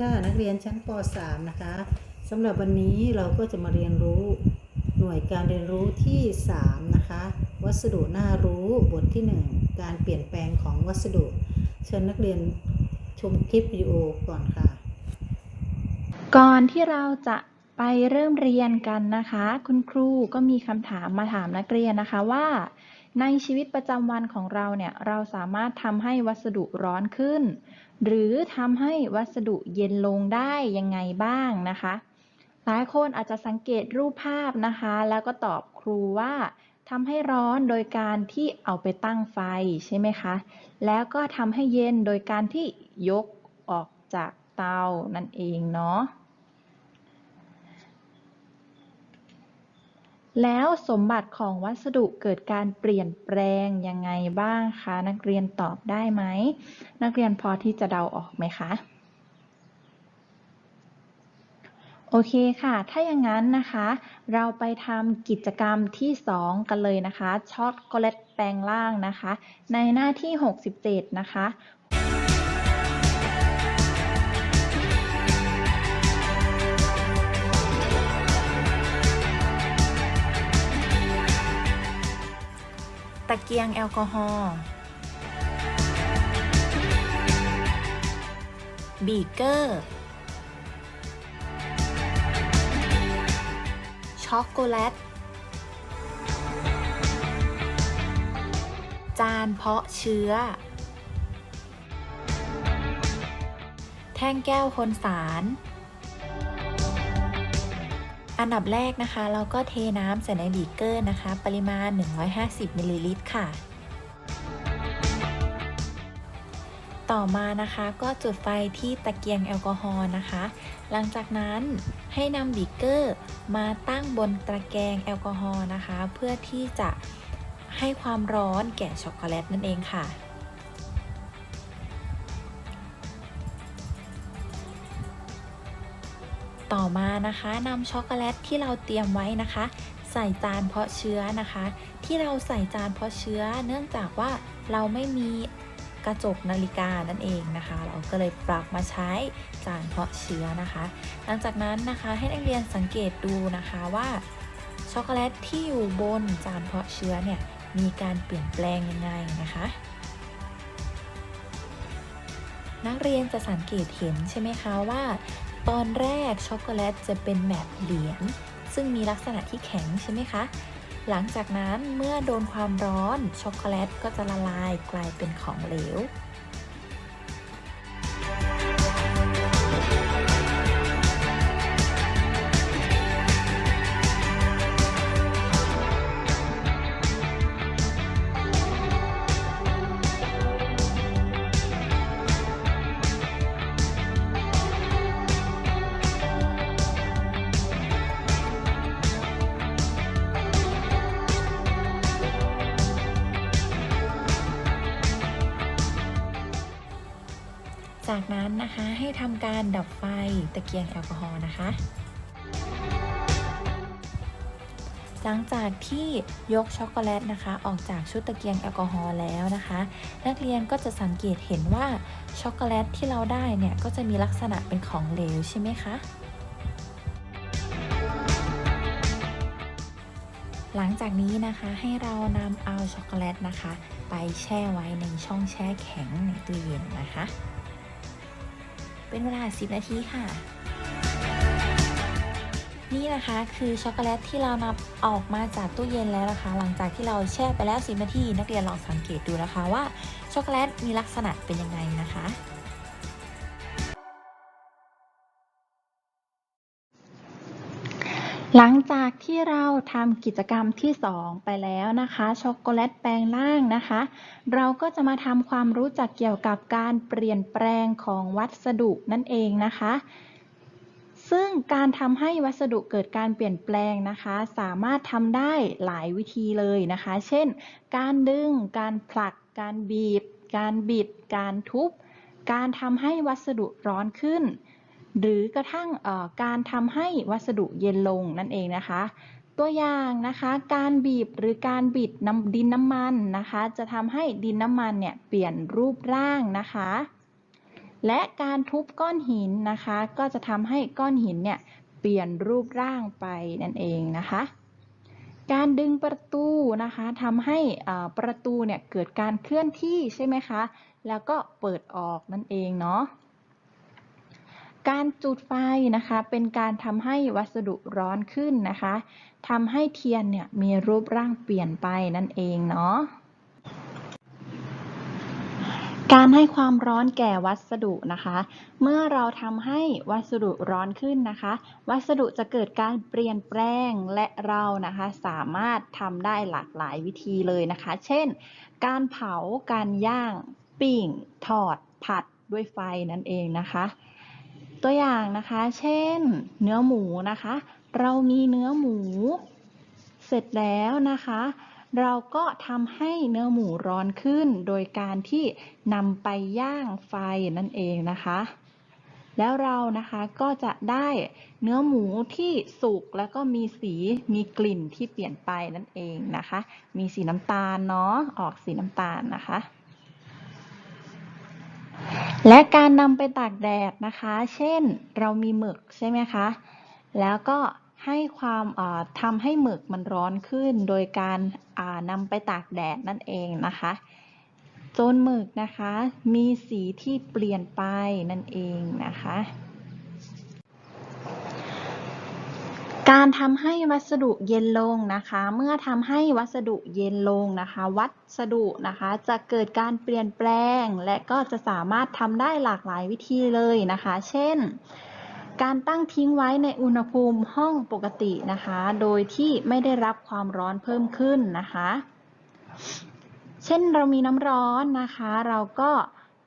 ค่ะนักเรียนชั้นป .3 นะคะสำหรับวันนี้เราก็จะมาเรียนรู้หน่วยการเรียนรู้ที่ 3 นะคะ วัสดุน่ารู้บทที่ 1 การเปลี่ยนแปลงของวัสดุ เชิญนักเรียนชมคลิปวิดีโอก่อนค่ะ ก่อนที่เราจะไปเริ่มเรียนกันนะคะ คุณครูก็มีคำถามมาถามนักเรียนนะคะว่า ในชีวิตประจำวันของเราเนี่ย เราสามารถทำให้วัสดุร้อนขึ้น หรือทำให้วัสดุเย็นลงได้ยังไงบ้างนะคะ หลายคนอาจจะสังเกตรูปภาพนะคะ แล้วก็ตอบครูว่าทำให้ร้อนโดยการที่เอาไปตั้งไฟใช่ไหมคะ แล้วก็ทำให้เย็นโดยการที่ยกออกจากเตานั่นเองเนาะ แล้วสมบัติของวัสดุเกิดการเปลี่ยนแปลงยังไงบ้างคะ นักเรียนตอบได้ไหม นักเรียนพอที่จะเดาออกไหมคะ โอเคค่ะ ถ้าอย่างนั้นนะคะ เราไปทำกิจกรรมที่ 2 กันเลยนะคะช็อกโกแลตแปลงร่างนะคะ ในหน้าที่ 67 นะคะ ตะเกียงแอลกอฮอล์บีเกอร์ ช็อกโกแลต จานเพาะเชื้อ แท่งแก้วคนสาร อันดับแรกนะคะ เราก็เทน้ำใส่ในบีเกอร์นะคะ ปริมาณ 150มิลลิลิตรค่ะ ต่อมานะคะก็จุดไฟที่ตะเกียงแอลกอฮอล์นะคะ หลังจากนั้นให้นำบีเกอร์มาตั้งบนตะแกรงแอลกอฮอล์นะคะ เพื่อที่จะให้ความร้อนแก่ช็อกโกแลตนั่นเองค่ะ ต่อมานะคะนำช็อกโกแลตที่เราเตรียมไว้นะคะ ใส่จานเพาะเชื้อนะคะ ที่เราใส่จานเพาะเชื้อ เนื่องจากว่าเราไม่มีกระจกนาฬิกานั่นเองนะคะ เราก็เลยปรับมาใช้จานเพาะเชื้อนะคะ หลังจากนั้นนะคะให้นักเรียนสังเกตดูนะคะว่าช็อกโกแลตที่อยู่บนจานเพาะเชื้อเนี่ยมีการเปลี่ยนแปลงยังไงนะคะ นักเรียนจะสังเกตเห็นใช่ไหมคะว่า ตอนแรกช็อกโกแลตจะเป็นแบบเหรียญซึ่งมีลักษณะที่แข็งใช่ไหมคะ หลังจากนั้นเมื่อโดนความร้อนช็อกโกแลตก็จะละลายกลายเป็นของเหลว จากนั้นนะคะให้ทำการดับไฟตะเกียงแอลกอฮอล์นะคะ หลังจากที่ยกช็อกโกแลตนะคะ ออกจากชุดตะเกียงแอลกอฮอล์แล้วนะคะ นักเรียนก็จะสังเกตเห็นว่าช็อกโกแลตที่เราได้เนี่ยก็จะมีลักษณะเป็นของเหลวใช่ไหมคะหลังจากนี้นะคะให้เรานำเอาช็อกโกแลตนะคะ ไปแช่ไว้ในช่องแช่แข็งในตู้เย็นนะคะ เป็นเวลา 10 นาทีค่ะ นี่นะคะคือช็อกโกแลตที่เรานำออกมาจากตู้เย็นแล้วนะคะ หลังจากที่เราแช่ไปแล้ว 10 นาที นักเรียนลองสังเกตดูนะคะว่าช็อกโกแลตมีลักษณะเป็นยังไงนะคะ หลังจากที่เราทำกิจกรรมที่ 2 ไปแล้วนะคะช็อกโกแลตแปลงร่างนะคะ เราก็จะมาทำความรู้จักเกี่ยวกับการเปลี่ยนแปลงของวัสดุนั่นเองนะคะ ซึ่งการทำให้วัสดุเกิดการเปลี่ยนแปลงนะคะ สามารถทำได้หลายวิธีเลยนะคะ เช่น การดึง การผลัก การบีบ การบิด การทุบ การทำให้วัสดุร้อนขึ้น หรือกระทั่งการทำให้วัสดุเย็นลงนั่นเองนะคะ ตัวอย่างนะคะการบีบหรือการบิดน้ำดินน้ำมันนะคะ จะทำให้ดินน้ำมันเนี่ยเปลี่ยนรูปร่างนะคะ และการทุบก้อนหินนะคะ ก็จะทำให้ก้อนหินเนี่ยเปลี่ยนรูปร่างไปนั่นเองนะคะการดึงประตูนะคะทำให้ประตูเนี่ยเกิดการเคลื่อนที่ใช่ไหมคะ แล้วก็เปิดออกนั่นเองเนาะ การจุดไฟนะคะเป็นการทำให้วัสดุร้อนขึ้นนะคะทำให้เทียนเนี่ยมีรูปร่างเปลี่ยนไปนั่นเองเนาะการให้ความร้อนแก่วัสดุนะคะ เมื่อเราทำให้วัสดุร้อนขึ้นนะคะ วัสดุจะเกิดการเปลี่ยนแปลงและเรานะคะสามารถทำได้หลากหลายวิธีเลยนะคะ เช่น การเผา การย่าง ปิ้ง ทอด ผัดด้วยไฟนั่นเองนะคะ ตัวอย่างนะคะ เช่น เนื้อหมูนะคะ เรามีเนื้อหมู เสร็จแล้วนะคะ เราก็ทำให้เนื้อหมูร้อนขึ้น โดยการที่นำไปย่างไฟนั่นเองนะคะ แล้วเรานะคะก็จะได้เนื้อหมูที่สุกแล้วก็มีสีมีกลิ่นที่เปลี่ยนไปนั่นเองนะคะ มีสีน้ำตาลเนาะออกสีน้ำตาลนะคะ และการนำไปตากแดดนะคะ เช่นเรามีหมึกใช่ไหมคะ แล้วก็ให้ความทำให้หมึกมันร้อนขึ้น โดยการานำไปตากแดดนั่นเองนะคะจนหมึกนะคะ มีสีที่เปลี่ยนไปนั่นเองนะคะ การทำให้วัสดุเย็นลงนะคะ เมื่อทำให้วัสดุเย็นลงนะคะ วัสดุนะคะจะเกิดการเปลี่ยนแปลง และก็จะสามารถทำได้หลากหลายวิธีเลยนะคะ เช่น การตั้งทิ้งไว้ในอุณหภูมิห้องปกตินะคะ โดยที่ไม่ได้รับความร้อนเพิ่มขึ้นนะคะ เช่นเรามีน้ำร้อนนะคะ เราก็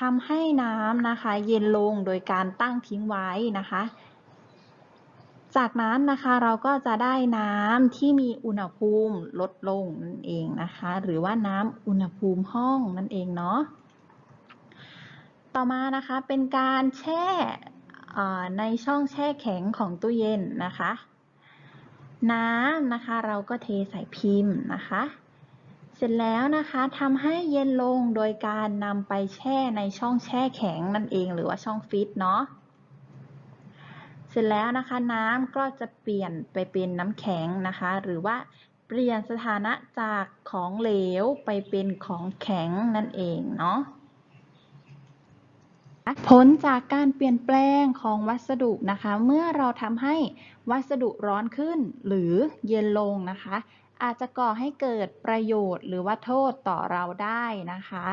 ทำให้น้ำนะคะ เย็นลงโดยการตั้งทิ้งไว้นะคะ จากนั้นนะคะเราก็จะได้น้ำที่มีอุณหภูมิลดลงนั่นเองนะคะ หรือว่าน้ำอุณหภูมิห้องนั่นเองเนาะต่อมานะคะเป็นการแช่ในช่องแช่แข็งของตู้เย็นนะคะ น้ำนะคะเราก็เทใส่พิมพ์นะคะ เสร็จแล้วนะคะทำให้เย็นลงโดยการนำไปแช่ในช่องแช่แข็งนั่นเอง หรือว่าช่องฟิตเนาะ สร็จแล้วนะคะน้ำก็จะเปลี่ยนไปเป็นน้ำแข็งนะคะ หรือว่าเปลี่ยนสถานะจากของเหลวไปเป็นของแข็งนั่นเองเนาะผลจากการเปลี่ยนแปลงของวัสดุนะคะ เมื่อเราทำให้วัสดุร้อนขึ้นหรือเย็นลงนะคะ อาจจะก่อให้เกิดประโยชน์หรือว่าโทษต่อเราได้นะคะ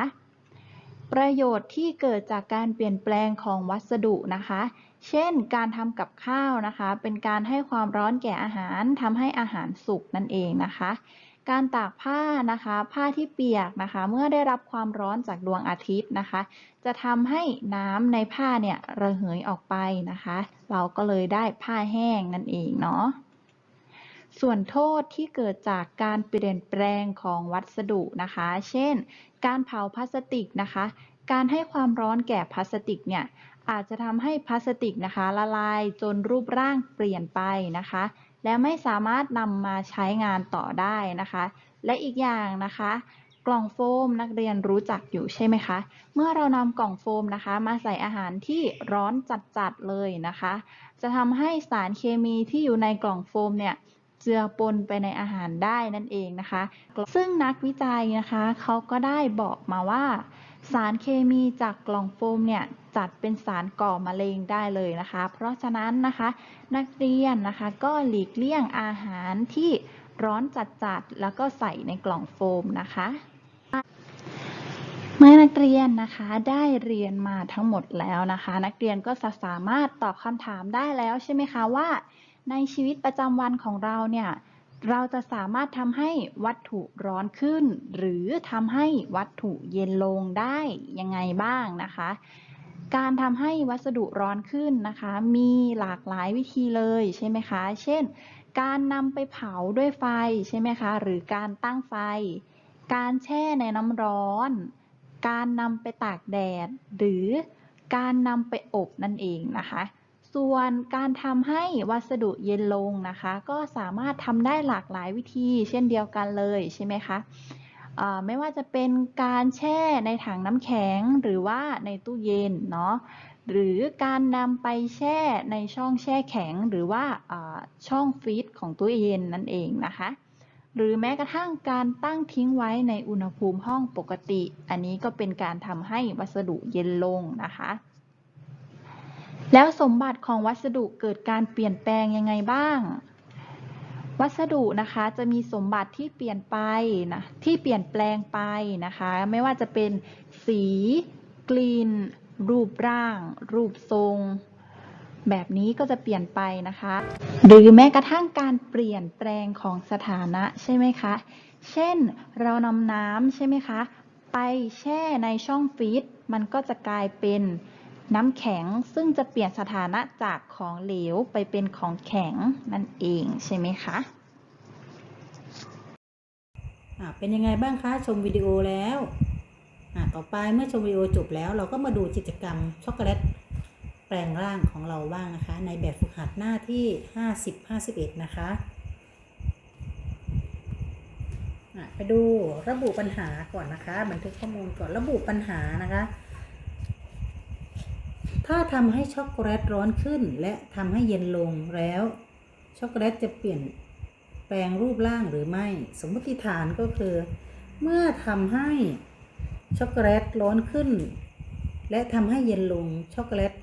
ประโยชน์ที่เกิดจากการเปลี่ยนแปลงของวัสดุนะคะ เช่น การทำกับข้าวนะคะ เป็นการให้ความร้อนแก่อาหารทำให้อาหารสุกนั่นเองนะคะ การตากผ้านะคะ ผ้าที่เปียกนะคะ เมื่อได้รับความร้อนจากดวงอาทิตย์นะคะ จะทำให้น้ำในผ้าเนี่ยระเหยออกไปนะคะ เราก็เลยได้ผ้าแห้งนั่นเองเนาะส่วนโทษที่เกิดจากการเปลี่ยนแปลงของวัสดุนะคะ เช่น การเผาพลาสติกนะคะ การให้ความร้อนแก่พลาสติกเนี่ยอาจจะทำให้พลาสติกนะคะละลายจนรูปร่างเปลี่ยนไปนะคะ และไม่สามารถนำมาใช้งานต่อได้นะคะ และอีกอย่างนะคะ กล่องโฟมนักเรียนรู้จักอยู่ใช่ไหมคะ เมื่อเรานำกล่องโฟมนะคะ มาใส่อาหารที่ร้อนจัดๆเลยนะคะ จะทำให้สารเคมีที่อยู่ในกล่องโฟมเนี่ยเจือปนไปในอาหารได้นั่นเองนะคะ ซึ่งนักวิจัยนะคะเขาก็ได้บอกมาว่า สารเคมีจากกล่องโฟมเนี่ยจัดเป็นสารก่อมะเร็งได้เลยนะคะ เพราะฉะนั้นนะคะนักเรียนนะคะก็หลีกเลี่ยงอาหารที่ร้อนจัดๆแล้วก็ใส่ในกล่องโฟมนะคะเมื่อนักเรียนนะคะได้เรียนมาทั้งหมดแล้วนะคะ นักเรียนก็จะสามารถตอบคำถามได้แล้วใช่ไหมคะว่า ในชีวิตประจำวันของเราเนี่ย เราจะสามารถทำให้วัตถุร้อนขึ้น หรือทำให้วัตถุเย็นลงได้ยังไงบ้างนะคะ การทำให้วัสดุร้อนขึ้นนะคะ มีหลากหลายวิธีเลยใช่ไหมคะ เช่น การนำไปเผาด้วยไฟใช่ไหมคะ หรือการตั้งไฟ การแช่ในน้ำร้อน การนำไปตากแดด หรือการนำไปอบนั่นเองนะคะ ส่วนการทำให้วัสดุเย็นลงนะคะ ก็สามารถทำได้หลากหลายวิธี เช่นเดียวกันเลยใช่ไหมคะไม่ว่าจะเป็นการแช่ในถังน้ำแข็งหรือว่าในตู้เย็นเนาะหรือการนำไปแช่ในช่องแช่แข็งหรือว่าอ่าช่องฟรีซของตู้เย็นนั่นเองนะคะ หรือแม้กระทั่งการตั้งทิ้งไว้ในอุณหภูมิห้องปกติ อันนี้ก็เป็นการทำให้วัสดุเย็นลงนะคะ แล้วสมบัติของวัสดุเกิดการเปลี่ยนแปลงยังไงบ้าง วัสดุนะคะจะมีสมบัติที่เปลี่ยนไปนะที่เปลี่ยนแปลงไปนะคะ ไม่ว่าจะเป็นสี กลิ่นรูปร่าง รูปทรง แบบนี้ก็จะเปลี่ยนไปนะคะ หรือแม้กระทั่งการเปลี่ยนแปลงของสถานะใช่ไหมคะ เช่นเรานำน้ำใช่ไหมคะ ไปแช่ในช่องฟรีซมันก็จะกลายเป็น น้ำแข็งซึ่งจะเปลี่ยนสถานะจากของเหลวไปเป็นของแข็งนั่นเองใช่ไหมคะเป็นยังไงบ้างคะชมวิดีโอแล้วต่อไปเมื่อชมวิดีโอจบแล้ว เราก็มาดูกิจกรรมช็อกโกแลตแปลงร่างของเราบ้างนะคะ ในแบบฝึกหัดหน้าที่ 50 51 นะคะไปดูระบุปัญหาก่อนนะคะ บันทึกข้อมูลก่อนระบุปัญหานะคะ ถ้าทำให้ช็อกโกแลตร้อนขึ้น และทำให้เย็นลงแล้ว ช็อกโกแลตจะเปลี่ยนแปลงรูปร่างหรือไม่ สมมติฐานก็คือ เมื่อทำให้ช็อกโกแลตร้อนขึ้น และทำให้เย็นลงช็อกโกแลต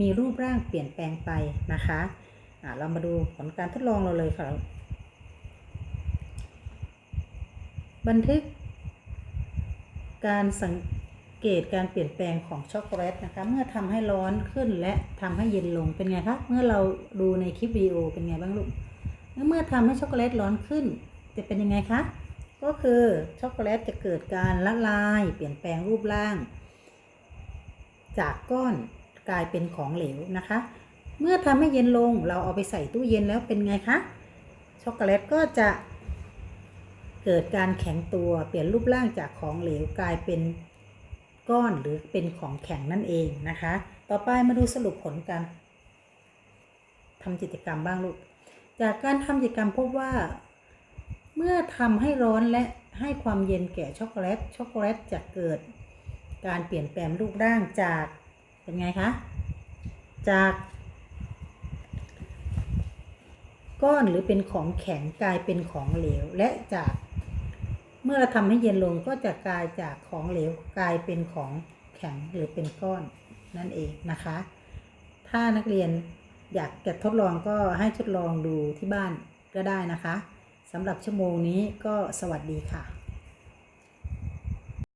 มีรูปร่างเปลี่ยนแปลงไปนะคะะเรามาดูผลการทดลองเราเลยค่ะ บันทึกการสัง เกตการเปลี่ยนแปลงของช็อกโกแลตนะคะ เมื่อทำให้ร้อนขึ้นและทำให้เย็นลงเป็นไงคะเมื่อเราดูในคลิปวิดีโอเป็นไงบ้างลูกเมื่อทำให้ช็อกโกแลตร้อนขึ้น จะเป็นยังไงคะก็คือช็อกโกแลตจะเกิดการละลาย เปลี่ยนแปลงรูปร่าง จากก้อนกลายเป็นของเหลวนะคะ เมื่อทำให้เย็นลงเราเอาไปใส่ตู้เย็นแล้วเป็นไงคะช็อกโกแลตก็จะเกิดการแข็งตัวเปลี่ยนรูปร่างจากของเหลวกลายเป็น ก้อนหรือเป็นของแข็งนั่นเองนะคะ ต่อไปมาดูสรุปผลการทำกิจกรรมบ้างลูก จากการทำกิจกรรมพบว่า เมื่อทำให้ร้อนและให้ความเย็นแก่ช็อกโกแลต ช็อกโกแลตจะเกิด การเปลี่ยนแปลงรูปร่างจากเป็นไงคะ จาก ก้อนหรือเป็นของแข็งกลายเป็นของเหลวและจาก เมื่อเราทำให้เย็นลงก็จะกลายจากของเหลวกลายเป็นของแข็งหรือเป็นก้อนนั่นเองนะคะ ถ้านักเรียนอยากจะทดลองก็ให้ทดลองดูที่บ้านก็ได้นะคะสำหรับชั่วโมงนี้ก็สวัสดีค่ะ